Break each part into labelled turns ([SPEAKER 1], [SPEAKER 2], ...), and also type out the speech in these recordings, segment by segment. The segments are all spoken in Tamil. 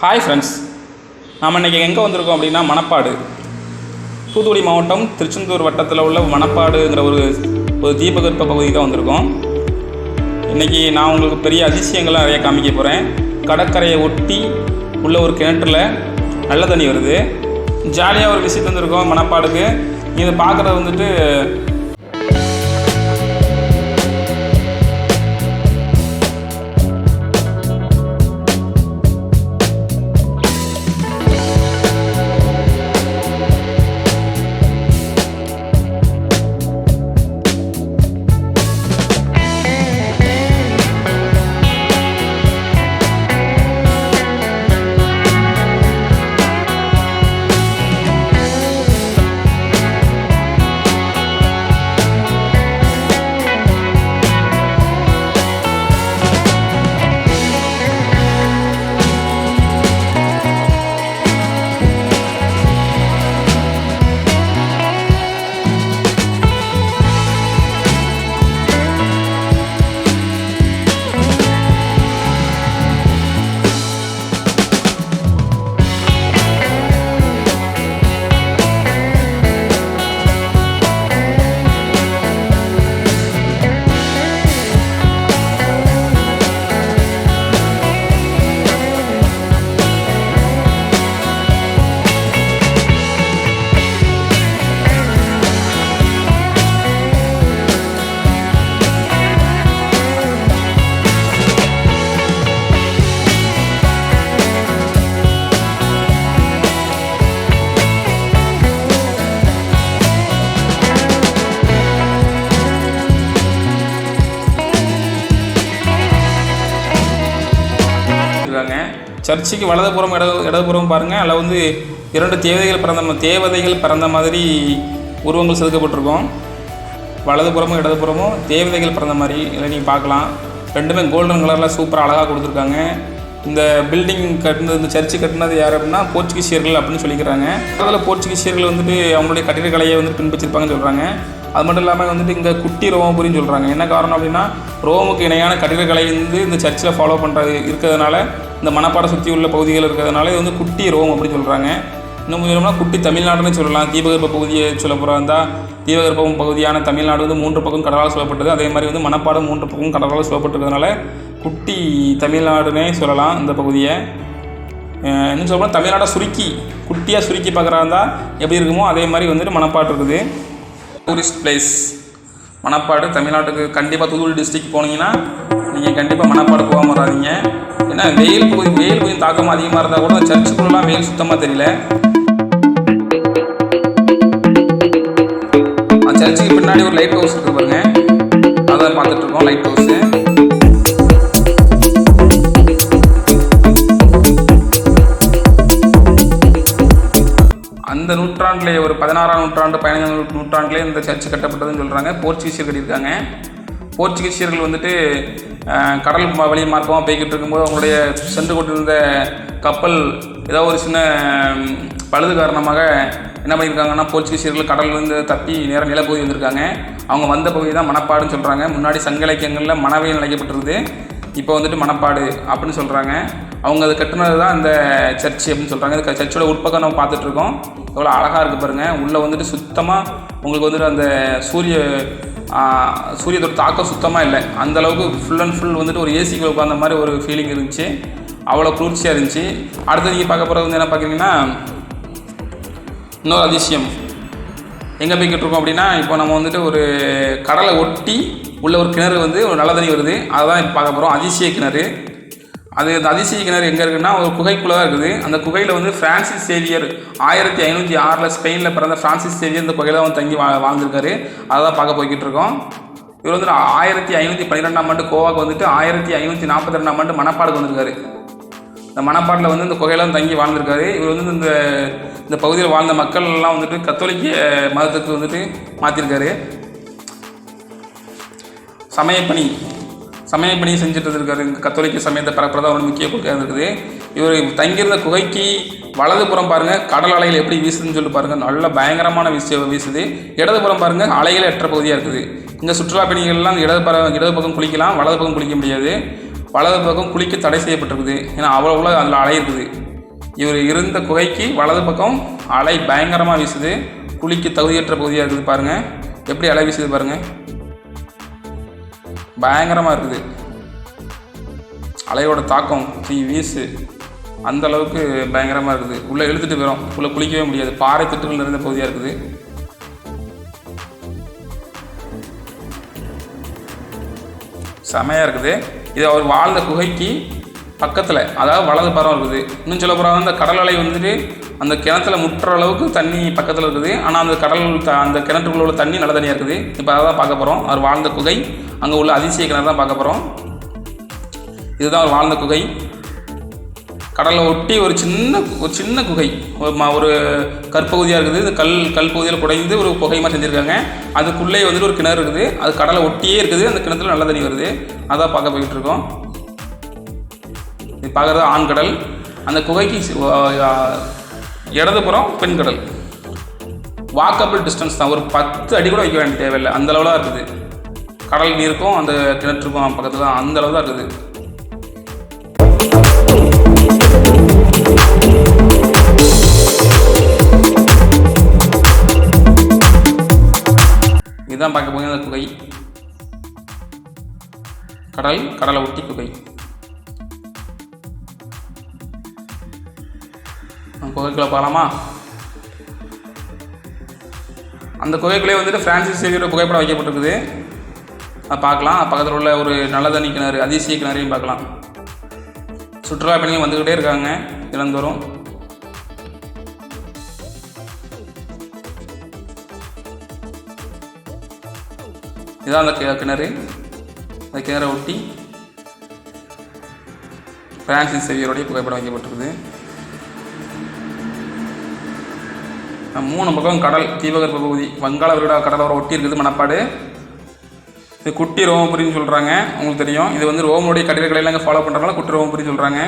[SPEAKER 1] ஹாய் ஃப்ரெண்ட்ஸ் நாம் இன்றைக்கி எங்கே வந்திருக்கோம் அப்படின்னா மணப்பாடு. தூத்துக்குடி மாவட்டம் திருச்செந்தூர் வட்டத்தில் உள்ள மணப்பாடுங்கிற ஒரு ஒரு தீபகற்ப பகுதி தான் வந்திருக்கோம். இன்றைக்கி நான் உங்களுக்கு பெரிய அதிசயங்கள்லாம் நிறைய காமிக்க போகிறேன் கடற்கரையை ஒட்டி உள்ள ஒரு கிணற்றில் நல்ல தண்ணி வருது. ஜாலியாக ஒரு விசிட் வந்திருக்கோம் மணப்பாடுக்கு. இதை பார்க்குறது வந்துட்டு சர்ச்சுக்கு வலதுபுறம் இடது இடதுபுறம் பாருங்கள் அதில் வந்து இரண்டு தேவதைகள் பிறந்த தேவதைகள் பிறந்த மாதிரி உருவங்கள் செதுக்கப்பட்டிருக்கும். வலதுபுறமும் இடதுபுறமும் தேவதைகள் பிறந்த மாதிரி இல்லை நீங்கள் பார்க்கலாம். ரெண்டுமே கோல்டன் கலரில் சூப்பராக அழகாக கொடுத்துருக்காங்க. இந்த பில்டிங் கட்டினது இந்த சர்ச்சு கட்டினது யார் அப்படின்னா போர்ச்சுகீசியர்கள் அப்படின்னு சொல்லிக்கிறாங்க. அதில் போர்ச்சுகீசியர்கள் வந்துட்டு அவங்களுடைய கட்டிடக்கலையை வந்து பின்பற்றிருப்பாங்கன்னு சொல்கிறாங்க அது மட்டும் இல்லாமல் வந்துட்டு இங்கே குட்டி ரோமபுரின்னு சொல்கிறாங்க என்ன காரணம் அப்படின்னா ரோமுக்கு இணையான கட்டிடக்கலை வந்து இந்த சர்ச்சில் ஃபாலோ பண்ணுறது இருக்கிறதுனால இந்த மணப்பாடை சுற்றி உள்ள பகுதிகள் இருக்கிறதுனால இது வந்து குட்டி ரோம் அப்படின்னு சொல்கிறாங்க இன்னும் சொல்லணும்னா குட்டி தமிழ்நாடுன்னு சொல்லலாம். தீபகற்ப பகுதியை சொல்ல போகிறா இருந்தால் தீபகற்பம் பகுதியான தமிழ்நாடு வந்து மூன்று பக்கம் கடலால் சொல்லப்பட்டது அதே மாதிரி வந்து மணப்பாடு மூன்று பக்கம் கடலால் சொல்லப்பட்டிருக்கிறதுனால குட்டி தமிழ்நாடுனே சொல்லலாம் இந்த பகுதியை. இன்னும் சொல்லப்போனால் தமிழ்நாடை சுருக்கி குட்டியாக சுருக்கி பார்க்குறா இருந்தால் எப்படி இருக்குமோ அதே மாதிரி வந்துட்டு மணப்பாடு இருக்குது. Tourist place. மணப்பாடு தமிழ்நாட்டுக்கு கண்டிப்பாக தூத்துக்குடி டிஸ்ட்ரிக்ட் போனீங்கன்னா நீங்கள் கண்டிப்பாக மணப்பாடு போகாம வராதீங்க. ஏன்னா வெயில் பகுதி வெயில் கொஞ்சம் தாக்கம் அதிகமாக இருந்தால் கூட சர்ச்சுக்குள்ளெலாம் வெயில் சுத்தமாக தெரியல. நூற்றாண்டிலே ஒரு பதினாறாம் நூற்றாண்டு பதினஞ்சாம் நூற்றாண்டிலே இந்த சர்ச்சு கட்டப்பட்டதுன்னு சொல்கிறாங்க போர்ச்சுகீசியர் கட்டியிருக்காங்க. போர்ச்சுகீசியர்கள் வந்துட்டு கடல் வழி மார்க்கமாக போய்கிட்டு இருக்கும்போது அவங்களுடைய சென்று கொண்டிருந்த கப்பல் ஏதோ ஒரு சின்ன பழுது காரணமாக என்ன பண்ணியிருக்காங்கன்னா போர்ச்சுகீசியர்கள் கடல்லேருந்து தப்பி நேரம் நிலப்பகுதி வந்திருக்காங்க. அவங்க வந்த பகுதி தான் மணப்பாடுன்னு சொல்கிறாங்க முன்னாடி சங்க இலக்கியங்களில் மணவையில் அழைக்கப்பட்டிருக்குது இப்போ வந்துட்டு மணப்பாடு அப்படின்னு சொல்கிறாங்க அவங்க அது கட்டுனது தான் அந்த சர்ச் அப்படின்னு சொல்கிறாங்க இது சர்ச்சோட உட்பக்கம் நம்ம பார்த்துட்ருக்கோம். எவ்வளோ அழகாக இருக்குது பாருங்கள் உள்ளே வந்துட்டு சுத்தமாக உங்களுக்கு வந்துட்டு அந்த சூரிய சூரியத்தோட தாக்கம் சுத்தமாக இல்லை. அந்த அளவுக்கு ஃபுல் அண்ட் ஃபுல் வந்துட்டு ஒரு ஏசிக்குள்ள உட்காந்த மாதிரி ஒரு ஃபீலிங் இருந்துச்சு. அவ்வளோ குளிர்ச்சியாக இருந்துச்சு. அடுத்து நீங்கள் பார்க்க போகிறது வந்து என்ன பார்க்குறீங்கன்னா இன்னொரு அதிசயம். எங்கே போய்கிட்டுருக்கோம் அப்படின்னா இப்போ நம்ம வந்துட்டு ஒரு கடலை ஒட்டி உள்ள ஒரு கிணறு வந்து ஒரு நல்ல தண்ணி வருது. அதுதான் இப்போ பார்க்க போகிறோம் அதிசய கிணறு. அது அந்த அதிசய கிணறு எங்கே இருக்குன்னா ஒரு குகைக்குள்ளே தான் இருக்குது. அந்த குகையில் வந்து ஃப்ரான்சிஸ் சேவியர் ஆயிரத்தி ஐநூற்றி ஆறில் ஸ்பெயினில் பிறந்த ஃப்ரான்சிஸ் சேவியர் இந்த குகையில் வந்து தங்கி வா வாழ்ந்திருக்காரு. அதை தான் பார்க்க போய்கிட்டு இருக்கோம். இவர் வந்து ஆயிரத்தி ஐநூற்றி பன்னிரெண்டாம் ஆண்டு கோவாக்கு வந்துட்டு ஆயிரத்தி ஐநூற்றி நாற்பத்தி ரெண்டாம் ஆண்டு மணப்பாடுக்கு வந்திருக்காரு. இந்த மணப்பாட்டில் வந்து இந்த குகையெல்லாம் தங்கி வாழ்ந்திருக்காரு. இவர் வந்து இந்த இந்த பகுதியில் வாழ்ந்த மக்கள் எல்லாம் வந்துட்டு கத்தோலிக்க மதத்துக்கு வந்துட்டு மாற்றிருக்காரு சமயப்பணி சமயப்பணி செஞ்சுட்டு இருந்திருக்காரு இங்கே கத்தோலிக்க சமயத்தை பரப்புறதா ஒரு முக்கிய கொள்கையாக இருக்குது இவர் தங்கியிருந்த குகைக்கு வலதுபுறம் பாருங்க கடல் அலைகள் எப்படி வீசுதுன்னு சொல்லி பாருங்கள் நல்ல பயங்கரமான வீசு வீசுது. இடதுபுறம் பாருங்கள் அலைகள் எற்ற பகுதியாக இருக்குது. இங்கே சுற்றுலா பயணிகள்லாம் இடது பர இடது பக்கம் குளிக்கலாம் வலது பக்கம் குளிக்க முடியாது. வலது பக்கம் குளிக்க தடை செய்யப்பட்டிருக்குது. ஏன்னா அவ்வளோ அதில் அலை இருக்குது. இவர் இருந்த குகைக்கு வலது பக்கம் அலை பயங்கரமாக வீசுது. குளிக்க தகுதியற்ற பகுதியாக இருக்குது பாருங்கள் எப்படி அலை வீசுது பாருங்கள் பயங்கரமாக இருக்குது. அலையோட தாக்கம் தீ வீசு. அந்த அளவுக்கு பயங்கரமாக இருக்குது. உள்ளே இழுத்துட்டு போயிடும் உள்ளே குளிக்கவே முடியாது. பாறை திட்டுகள் நிறைந்த பகுதியாக இருக்குது. செமையாக இருக்குது. இது அவர் வாழ்ந்த குகைக்கு பக்கத்தில் அதாவது வலது பரம் இருக்குது. இன்னும் சொல்ல போகிறாங்க அந்த கடல் அலை வந்துட்டு அந்த கிணத்துல முட்டுற அளவுக்கு தண்ணி பக்கத்தில் இருக்குது. ஆனால் அந்த கடல் த- அந்த கிணற்றுக்குள்ள உள்ள தண்ணி நல்ல தண்ணியாக இருக்குது. இப்போ அதை தான் பார்க்க போகிறோம் அவர் வாழ்ந்த குகை அங்கே உள்ள அதிசய கிணறு தான் பார்க்க போகிறோம் இதுதான் அவர் வாழ்ந்த குகை. கடலை ஒட்டி ஒரு சின்ன ஒரு சின்ன குகை. ஒரு ஒரு கற்பகுதியாக இருக்குது. இந்த கல் கல் பகுதியில் குடைந்து ஒரு குகை மாதிரி செஞ்சுருக்காங்க. அதுக்குள்ளே வந்துட்டு ஒரு கிணறு இருக்குது. அது கடலை ஒட்டியே இருக்குது. அந்த கிணத்துல நல்ல தண்ணி வருது. அதான் பார்க்க போயிட்டு இருக்கோம் இது பார்க்குறது ஆண் கடல். அந்த குகைக்கு இடதுபுறம் பெண் கடல். வாக்கபிள் டிஸ்டன்ஸ் தான். ஒரு பத்து அடி கூட வைக்க வேண்டிய தேவையில்லை. அந்த அளவில் இருக்குது. கடல் நீருக்கும் அந்த கிணற்றுக்கும் பக்கத்தில் தான் அந்த அளவு தான் இருக்குது. இதுதான் பார்க்க போகிற அந்த குகை. கடல் கடலை ஒட்டி குகை. நம்ம குகைக்குள்ள போகலாமா அந்த குகைக்குள்ளே வந்துட்டு பிரான்சிஸ் சேவியோட புகைப்படம் வைக்கப்பட்டிருக்குது. அதை பார்க்கலாம். பக்கத்தில் உள்ள ஒரு நல்ல தண்ணி கிணறு அதிசய கிணறையும் பார்க்கலாம். சுற்றுலா பயணிகள் வந்துக்கிட்டே இருக்காங்க தினந்தோறும். இதான் அந்த கி- கிணறு. அந்த கிணறை ஒட்டி பிரான்சிஸ் செவியருடைய புகைப்படம் வைக்கப்பட்டிருக்குது. மூணு பக்கம் கடல் தீபகற்ப பகுதி வங்காள விருடா கடலோரம் ஒட்டி இருக்குது மணப்பாடு. இது குட்டி ரோமபுரின்னு சொல்கிறாங்க உங்களுக்கு தெரியும். இது வந்து ரோமுடைய கட்டிடக்கலையெல்லாம் இங்கே ஃபாலோ பண்ணுறதுனால குட்டி ரோமபுரி சொல்கிறாங்க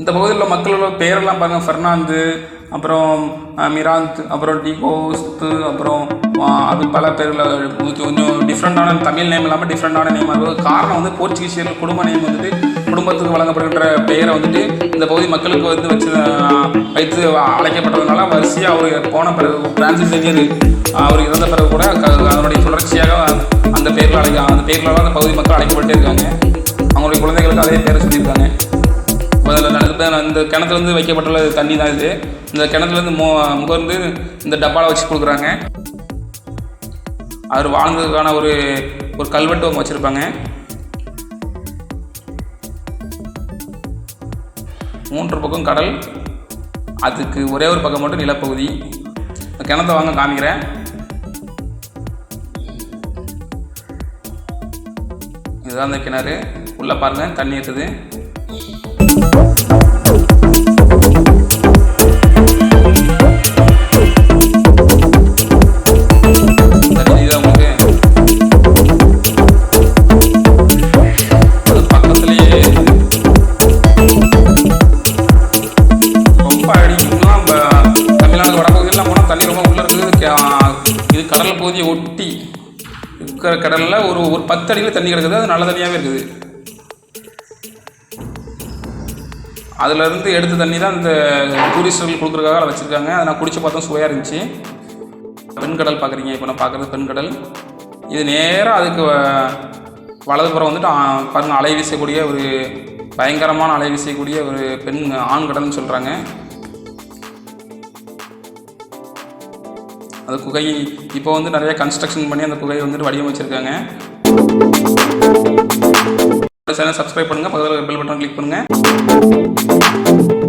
[SPEAKER 1] இந்த பகுதியில் உள்ள மக்களோட பேரெல்லாம் பாருங்கள் ஃபெர்னாந்து அப்புறம் மிராந்த் அப்புறம் டிகோஸ்து அப்புறம் அது பல பேரில் கொஞ்சம் டிஃப்ரெண்ட்டான தமிழ் நேம் இல்லாமல் டிஃப்ரெண்ட்டான நேம் இருக்கும் காரணம் வந்து போர்ச்சுகீசியர் குடும்ப நேம் வந்துட்டு குடும்பத்துக்கு வழங்கப்படுகின்ற பெயரை வந்துட்டு இந்த பகுதி மக்களுக்கு வந்து வச்சு வைத்து அழைக்கப்பட்டதுனால வரிசையாக அவர் போன பிறகு பிரான்சிஸ் சேவியர் அவர் இறந்த பிறகு கூட அதனுடைய தொடர்ச்சியாக அந்த பேரில் அழைக்க அந்த பேரில் அந்த பகுதி மக்கள் அழைக்கப்பட்டே இருக்காங்க. அவங்களுடைய குழந்தைகளுக்கு அதே பேரை சொல்லியிருக்காங்க. முதல்ல நடந்து கிணத்துலேருந்து வைக்கப்பட்டுள்ள தண்ணி தான் இது. இந்த கிணத்துலேருந்து மோ முகர்ந்து இந்த டப்பாவில் வச்சு கொடுக்குறாங்க. அவர் வாழ்ந்ததுக்கான ஒரு ஒரு கல்வெட்டு அவங்க வச்சுருப்பாங்க. மூன்று பக்கம் கடல் அதுக்கு ஒரே ஒரு பக்கம் மட்டும் நிலப்பகுதி. கிணத்தை வாங்க காமிக்கிறேன். இதுதான் அந்த கிணறு. உள்ளே பாருங்கள் தண்ணி இருக்குது. பகுதியை ஒட்டி இருக்கிற கடலில் ஒரு ஒரு பத்து அடியில் தண்ணி கிடக்குது. அது நல்ல தண்ணியாகவே இருக்குது. அதுலேருந்து எடுத்த தண்ணி தான் இந்த டூரிஸ்டர்கள் கொடுக்குறதுக்காக வச்சுருக்காங்க. அதை நான் குடிச்சு பார்த்தோம் சுவையாக இருந்துச்சு. பெண்கடல் பார்க்குறீங்க இப்போ நான் பார்க்குறது பெண்கடல் இது நேராக அதுக்கு வலதுபுறம் வந்துட்டு பாருங்கள் அலை வீசக்கூடிய ஒரு பயங்கரமான அலை வீசக்கூடிய ஒரு பெண் ஆண்கடல்னு சொல்கிறாங்க அந்த குகை இப்போ வந்து நிறைய கன்ஸ்ட்ரக்ஷன் பண்ணி அந்த குகையை வந்துட்டு வடிவமைச்சிருக்காங்க. சேனல் சப்ஸ்கிரைப் பண்ணுங்கள் பக்கத்தில் பெல் பட்டன் கிளிக் பண்ணுங்கள்